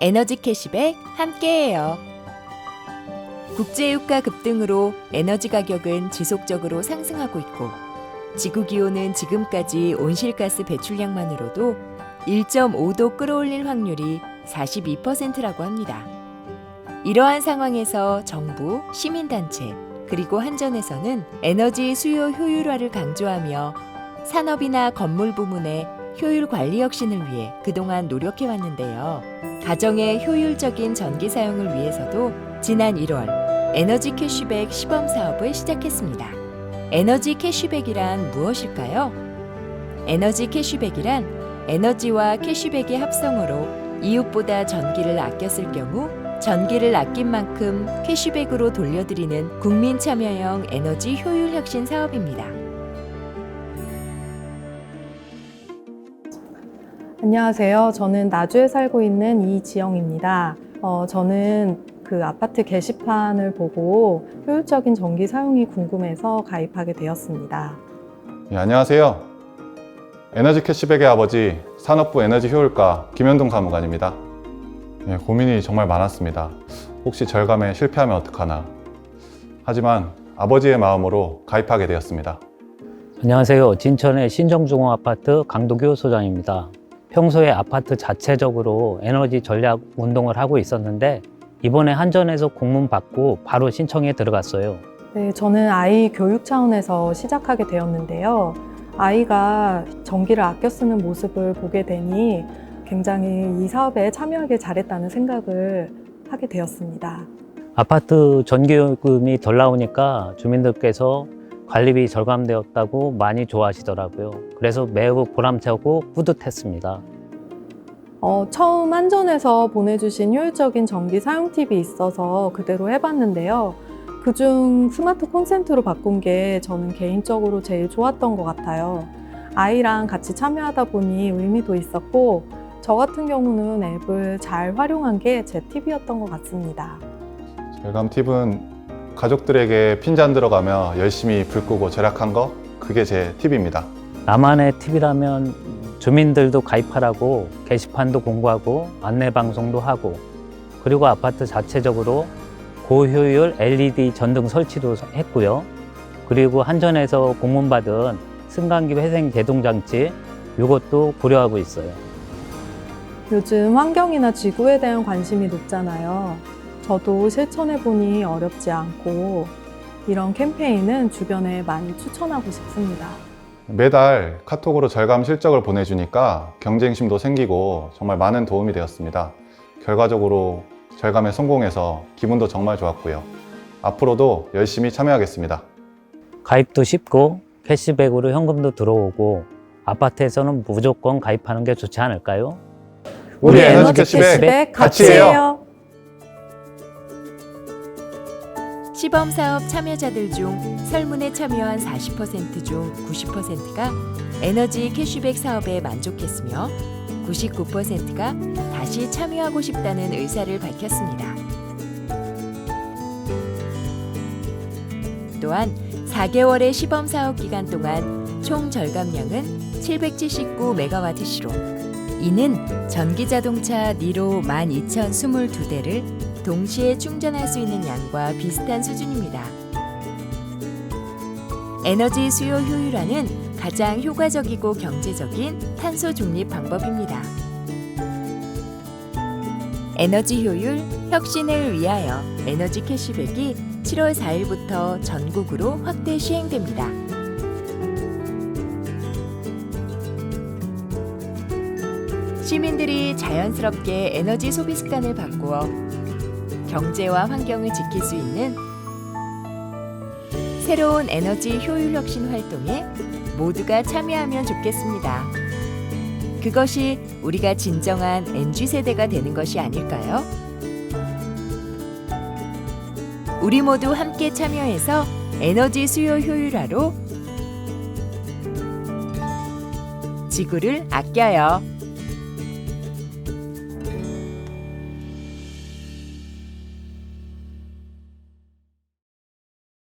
에너지 캐시백 함께해요. 국제유가 급등으로 에너지 가격은 지속적으로 상승하고 있고 지구 기온은 지금까지 온실가스 배출량만으로도 1.5도 끌어올릴 확률이 42%라고 합니다. 이러한 상황에서 정부, 시민단체, 그리고 한전에서는 에너지 수요 효율화를 강조하며 산업이나 건물 부문의 효율 관리 혁신을 위해 그동안 노력해 왔는데요. 가정의 효율적인 전기 사용을 위해서도 지난 1월 에너지 캐시백 시범 사업을 시작했습니다. 에너지 캐시백이란 무엇일까요? 에너지 캐시백이란 에너지와 캐시백의 합성어로 이웃보다 전기를 아꼈을 경우 전기를 아낀 만큼 캐시백으로 돌려드리는 국민 참여형 에너지 효율 혁신 사업입니다. 안녕하세요. 저는 나주에 살고 있는 이지영입니다. 어, 저는 그 아파트 게시판을 보고 효율적인 전기 사용이 궁금해서 가입하게 되었습니다. 예, 안녕하세요. 에너지 캐시백의 아버지 산업부 에너지 효율과 김현동 사무관입니다. 예, 고민이 정말 많았습니다. 혹시 절감에 실패하면 어떡하나. 하지만 아버지의 마음으로 가입하게 되었습니다. 안녕하세요. 진천의 신정중앙 아파트 강도교 소장입니다. 평소에 아파트 자체적으로 에너지 전략 운동을 하고 있었는데 이번에 한전에서 공문 받고 바로 신청에 들어갔어요. 네, 저는 아이 교육 차원에서 시작하게 되었는데요. 아이가 전기를 아껴 쓰는 모습을 보게 되니 굉장히 이 사업에 참여하길 잘했다는 생각을 하게 되었습니다. 아파트 전기요금이 덜 나오니까 주민들께서 관리비 절감되었다고 많이 좋아하시더라고요. 그래서 매우 보람차고 뿌듯했습니다. 어, 처음 한전에서 보내주신 효율적인 전기 사용 팁이 있어서 그대로 해봤는데요. 그중 스마트 콘센트로 바꾼 게 저는 개인적으로 제일 좋았던 것 같아요. 아이랑 같이 참여하다 보니 의미도 있었고, 저 같은 경우는 앱을 잘 활용한 게 제 팁이었던 것 같습니다. 절감 팁은 가족들에게 핀잔 들어가며 열심히 불 끄고 절약한 거 그게 제 팁입니다. 나만의 팁이라면 주민들도 가입하라고 게시판도 공고하고 안내 방송도 하고 그리고 아파트 자체적으로 고효율 LED 전등 설치도 했고요. 그리고 한전에서 공문받은 승강기 회생 제동 장치 이것도 고려하고 있어요. 요즘 환경이나 지구에 대한 관심이 높잖아요. 저도 실천해보니 어렵지 않고, 이런 캠페인은 주변에 많이 추천하고 싶습니다. 매달 카톡으로 절감 실적을 보내주니까 경쟁심도 생기고 정말 많은 도움이 되었습니다. 결과적으로 절감에 성공해서 기분도 정말 좋았고요. 앞으로도 열심히 참여하겠습니다. 가입도 쉽고 캐시백으로 현금도 들어오고 아파트에서는 무조건 가입하는 게 좋지 않을까요? 우리 에너지 캐시백 같이 해요. 시범 사업 참여자들 중 설문에 참여한 40%중 90%가 에너지 캐시백 사업에 만족했으며 99%가 다시 참여하고 싶다는 의사를 밝혔습니다. 또한 4개월의 시범 사업 기간 동안 총 절감량은 779메가와트시로 이는 전기 자동차 니로 12,022대를 동시에 충전할 수 있는 양과 비슷한 수준입니다. 에너지 수요 효율화는 가장 효과적이고 경제적인 탄소 중립 방법입니다. 에너지 효율 혁신을 위하여 에너지 캐시백이 7월 4일부터 전국으로 확대 시행됩니다. 시민들이 자연스럽게 에너지 소비 습관을 바꾸어 경제와 환경을 지킬 수 있는 새로운 에너지 효율 혁신 활동에 모두가 참여하면 좋겠습니다. 그것이 우리가 진정한 NG 세대가 되는 것이 아닐까요? 우리 모두 함께 참여해서 에너지 수요 효율화로 지구를 아껴요.